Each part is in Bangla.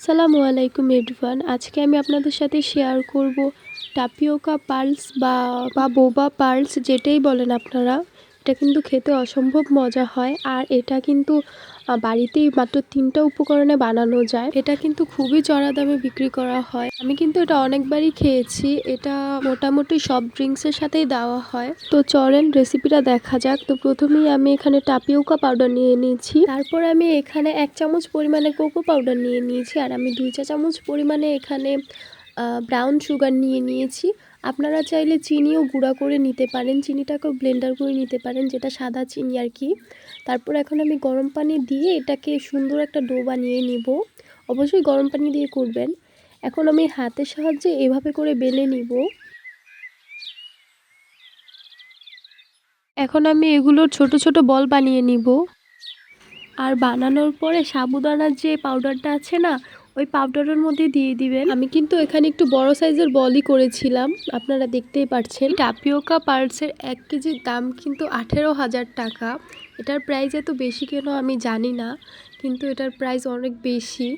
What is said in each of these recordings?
সালামু আলাইকুম এডভান আজকে আমি আপনাদের সাথে শেয়ার করব টাপিওকা পার্লস বা বা বোবা পার্লস যেটাই বলেন আপনারা। এটা কিন্তু খেতে অসম্ভব মজা হয় আর এটা কিন্তু বাড়িতেই মাত্র তিনটা উপকরণে বানানো যায়। এটা কিন্তু খুবই চড়া দামে বিক্রি করা হয়। আমি কিন্তু এটা অনেকবারই খেয়েছি। এটা মোটামুটি সব ড্রিঙ্কসের সাথেই দেওয়া হয়। তো চলেন রেসিপিটা দেখা যাক। তো প্রথমেই আমি এখানে টাপিওকা পাউডার নিয়ে নিয়েছি। তারপর আমি এখানে এক চামচ পরিমাণে কোকো পাউডার নিয়ে নিয়েছি। আর আমি দুই চা চামচ পরিমাণে এখানে ব্রাউন সুগার নিয়ে নিয়েছি। আপনারা চাইলে চিনিও গুঁড়া করে নিতে পারেন, চিনিটাকেও ব্লেন্ডার করে নিতে পারেন, যেটা সাদা চিনি আর কি। তারপর এখন আমি গরম পানি দিয়ে এটাকে সুন্দর একটা ডো বানিয়ে নিব। অবশ্যই গরম পানি দিয়ে করবেন। এখন আমি হাতের সাহায্যে এভাবে করে বেলে নিব। এখন আমি এগুলোর ছোট ছোট বল বানিয়ে নিব। আর বানানোর পরে সাবুদানার যে পাউডারটা আছে না ওই পাউডারের মধ্যে দিয়ে দিবেন। আমি কিন্তু এখানে একটু বড় সাইজের বলই করেছিলাম আপনারা দেখতেই পাচ্ছেন টাপিওকা পার্টসের এক কেজির দাম কিন্তু আঠেরো হাজার টাকা। এটার প্রাইস এত বেশি কেন আমি জানি না কিন্তু এটার প্রাইস অনেক বেশি।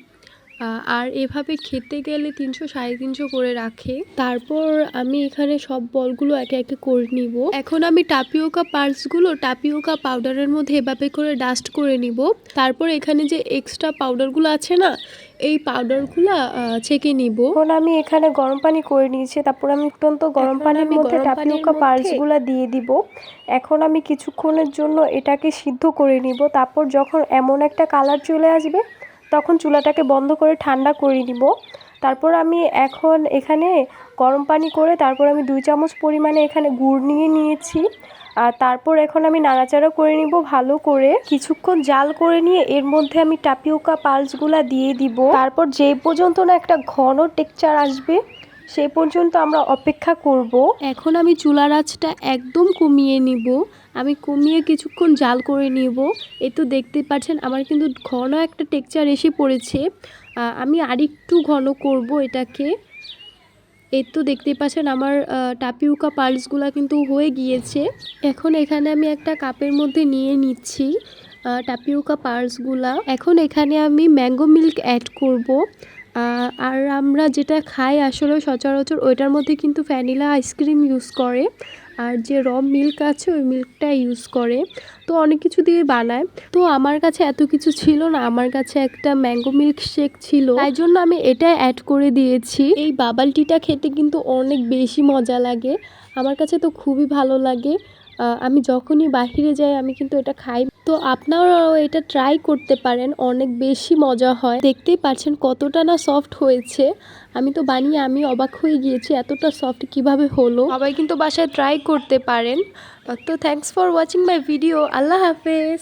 আর এভাবে খেতে গেলে তিনশো সাড়ে তিনশো করে রাখে। তারপর আমি এখানে সব বলগুলো একে একে করে নিব। এখন আমি টাপিওকা পার্টসগুলো টাপিওকা পাউডারের মধ্যে এভাবে করে ডাস্ট করে নিব। তারপর এখানে যে এক্সট্রা পাউডারগুলো আছে না এই পাউডারগুলো ছেঁকে নিব। এখন আমি এখানে গরম পানি করে নিয়েছি তারপর আমি অত্যন্ত গরম পানির মধ্যে টাপিওকা পার্লসগুলো দিয়ে দিব। এখন আমি কিছুক্ষণের জন্য এটাকে সিদ্ধ করে নিব। তারপর যখন এমন একটা কালার চলে আসবে তখন চুলাটাকে বন্ধ করে ঠান্ডা করে নিব। তারপর আমি এখন এখানে গরম পানি করে তারপর আমি দুই চামচ পরিমাণে এখানে গুড় নিয়ে নিয়েছি। আর তারপর এখন আমি নাড়াচাড়া করে নিব ভালো করে। কিছুক্ষণ জাল করে নিয়ে এর মধ্যে আমি টাপিওকা পালসগুলা দিয়ে দিব। তারপর যে পর্যন্ত না একটা ঘন টেক্সচার আসবে সেই পর্যন্ত আমরা অপেক্ষা করব। এখন আমি চুলার আঁচটা একদম কমিয়ে নিব। আমি কমিয়ে কিছুক্ষণ জাল করে নিব। এ তো দেখতে পাচ্ছেন, আমার কিন্তু ঘন একটা টেক্সচার এসে পড়েছে। আমি আরেকটু ঘন করব এটাকে। এই তো দেখতে পাচ্ছেন, আমার টাপিউকা পার্লসগুলো কিন্তু হয়ে গিয়েছে। এখন এখানে আমি একটা কাপের মধ্যে নিয়ে নিচ্ছি টাপিউকা পার্লসগুলা এখন এখানে আমি ম্যাঙ্গো মিল্ক অ্যাড করব। আর আমরা যেটা খাই আসলে সচরাচর ওইটার মধ্যে কিন্তু ভ্যানিলা আইসক্রিম ইউজ করে। আর যে র মিল্ক আছে ওই মিল্কটা ইউজ করে। তো অনেক কিছু দিয়ে বানায়। তো আমার কাছে এত কিছু ছিল না। আমার কাছে একটা ম্যাঙ্গো মিল্ক শেক ছিল। তাই জন্য আমি এটা অ্যাড করে দিয়েছি। এই বাবাল টিটা খেতে কিন্তু অনেক বেশি মজা লাগে। আমার কাছে তো খুবই ভালো লাগে। আমি যখনই বাহিরে যাই আমি কিন্তু এটা খাই। তো আপনারাও এটা ট্রাই করতে পারেন, অনেক বেশি মজা হয়। দেখতেই পাচ্ছেন কতটা না সফট হয়েছে। আমি তো বানিয়ে আমি অবাক হয়ে গিয়েছি এতটা সফট কীভাবে হলো। সবাই কিন্তু বাসায় ট্রাই করতে পারেন। তো thanks for watching my video আল্লাহ হাফেজ।